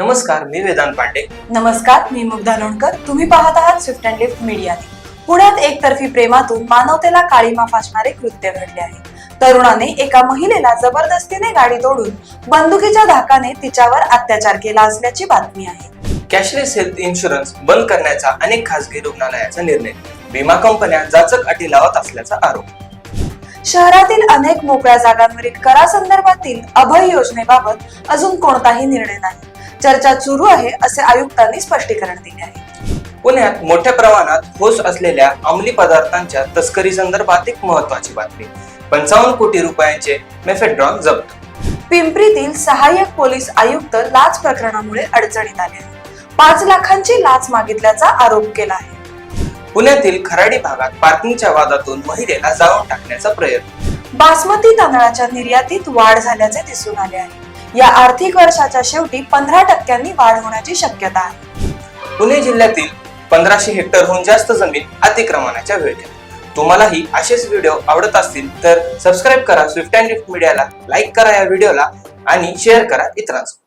नमस्कार मी वेदांत पांडे. नमस्कार मी मुग्धा लोणकर. तुम्ही पाहत आहात स्विफ्ट अँड लिफ्ट मीडिया पुण्यात एकतर्फी प्रेमातून मानवतेला काळीमा फासणारे कृत्य घडले आहे. तरुणाने एका महिलेला जबरदस्तीने गाडी तोडून बंदुकीच्या धाकाने तिच्यावर अत्याचार केला असल्याची बातमी आहे. कॅशलेस हेल्थ इन्शुरन्स बंद करण्याचा अनेक खासगी रुग्णालयाचा निर्णय. विमा कंपन्या जाचक अटी लावत असल्याचा आरोप. शहरातील अनेक मोकळ्या जागांवरील करासंदर्भातील अभय योजनेबाबत अजून कोणताही निर्णय नाही. चर्चा सुरू आहे असे आयुक्तांनी स्पष्टीकरण दिले आहे. पुण्यात मोठ्या प्रमाणात होस असलेल्या अंमली पदार्थांच्या तस्करी संदर्भात एक महत्वाची बातमी. पंचावन्न कोटी रुपयांचे मेफेड्रॉन जप्त. पिंपरीतील सहाय्यक पोलीस आयुक्त लाच प्रकरणामुळे अडचणीत आले पाच लाखांची लाच मागितल्याचा आरोप केला आहे. पुण्यातील खराडी भागात पार्किंगच्या वादातून महिलेला जाळून टाकण्याचा प्रयत्न. बासमती तांदळाच्या निर्यातीत वाढ झाल्याचे दिसून आले आहे. या आर्थिक वर्षाच्या शेवटी पंधरा टक्क्यांनी वाढ होण्याची शक्यता आहे. पुणे जिल्ह्यातील पंधराशे हेक्टरहून जास्त जमीन अतिक्रमणाच्या वेळेत तुम्हालाही असेच व्हिडिओ आवडत असतील तर सबस्क्राईब करा स्विफ्ट अँड लिफ्ट मीडियाला लाईक करा या व्हिडिओला आणि शेअर करा इतरांसोबत.